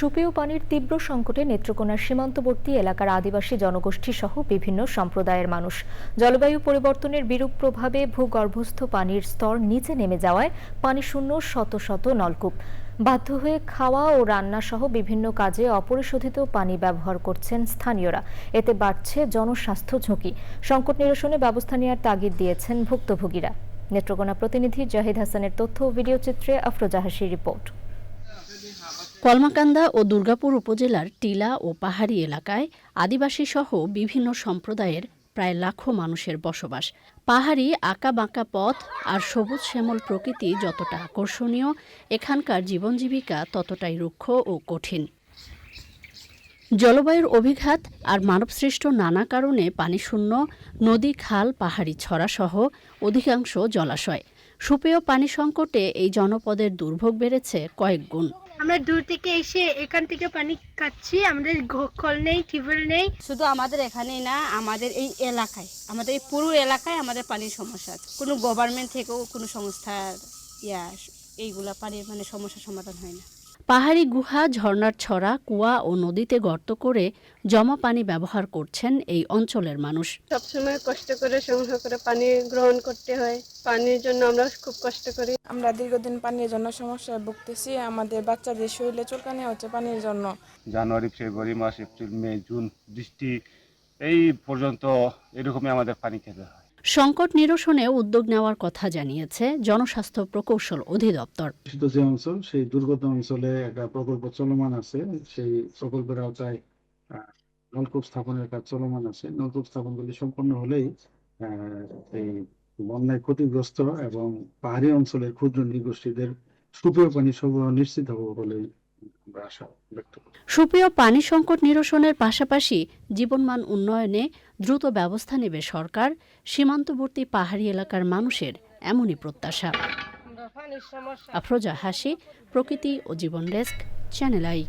সুপেয় পানির তীব্র সংকটে নেত্রকোনার সীমান্তবর্তী এলাকার আদিবাসী জনগোষ্ঠী সহ বিভিন্ন সম্প্রদায়ের মানুষ। জলবায়ু পরিবর্তনের বিরূপ প্রভাবে ভূগর্ভস্থ পানির স্তর নিচে নেমে যাওয়ায় পানি শূন্য শত শত নলকূপ। বাধ্য হয়ে খাওয়া ও রান্না সহ বিভিন্ন কাজে অপরিশোধিত পানি ব্যবহার করছেন স্থানীয়রা। এতে বাড়ছে জনস্বাস্থ্য ঝুঁকি। সংকট নিরসনে ব্যবস্থা নেওয়ার তাগিদ দিয়েছেন ভুক্তভোগীরা। নেত্রকোনা প্রতিনিধি জাহিদ হাসানের তথ্য ও ভিডিও চিত্রে আফরোজাহাসির রিপোর্ট। কলমাকান্দা ও দুর্গাপুর উপজেলার টিলা ও পাহাড়ি এলাকায় আদিবাসী সহ বিভিন্ন সম্প্রদায়ের প্রায় লাখো মানুষের বসবাস। পাহাড়ি আঁকা বাঁকা পথ আর সবুজ শ্যামল প্রকৃতি যতটা আকর্ষণীয়, এখানকার জীবন জীবিকা ততটাই রুক্ষ ও কঠিন। জলবায়ুর অভিঘাত আর মানবসৃষ্ট নানা কারণে পানিশূন্য, নদী, খাল, পাহাড়ি ছড়াসহ অধিকাংশ জলাশয়। সুপেয় পানি সংকটে এই জনপদের দুর্ভোগ বেড়েছে কয়েক গুণ। আমরা দূর থেকে এসে এখান থেকে পানি খাচ্ছি, আমাদের কল নেই, টিউবওয়েল নেই। শুধু আমাদের এখানেই না, আমাদের এই এলাকায়, আমাদের এই পুরো এলাকায় আমাদের পানির সমস্যা কোনো গভর্নমেন্ট থেকেও কোনো সংস্থার ইয়া, এইগুলা পানির মানে সমস্যার সমাধান হয় না। পাহাড়ি গুহা ঝর্ণার ছড়া কুয়া ও নদীতে গর্ত করে জমা পানি ব্যবহার করছেন এই অঞ্চলের মানুষ। সবসময় কষ্ট করে সংগ্রহ করে পানি গ্রহণ করতে হয়। পানির জন্য আমরা খুব কষ্ট করি। আমরা দীর্ঘদিন পানির জন্য সমস্যায় ভুগতেছি। আমাদের বাচ্চাদের শরীরে চুলকানি হচ্ছে পানির জন্য। জানুয়ারি ফেব্রুয়ারি মাস এপ্রিল মে জুন বৃষ্টি এই পর্যন্ত এরকমই আমাদের পানি খেতে হয়। সংকট নিরসনে উদ্যোগ নেওয়ার কথা জানিয়েছে জনস্বাস্থ্য প্রকৌশল অধিদপ্তর। যে অঞ্চল, সেই দুর্গত অঞ্চলে একটা প্রকল্প চলমান আছে। সেই প্রকল্পের আওতায় নলকূপ স্থাপনের কাজ চলমান আছে। নলকূপ স্থাপনগুলি সম্পন্ন হলেই এই বন্যায় ক্ষতিগ্রস্ত এবং পাহাড়ি অঞ্চলের ক্ষুদ্র নৃগোষ্ঠীদের সুপেয় পানি সরবরাহ নিশ্চিত হবে বলেই আমরা আশা ব্যক্ত সুপ্রিয় পানি সংকট নিরসনের পাশাপাশি জীবনমান উন্নয়নে দ্রুত ব্যবস্থা নেবে সরকার সীমান্তবর্তী পাহাড়ি এলাকার মানুষের এমনই প্রত্যাশা। আফরোজা হাসি প্রকৃতি ও জীবন ডেস্ক চ্যানেল আই।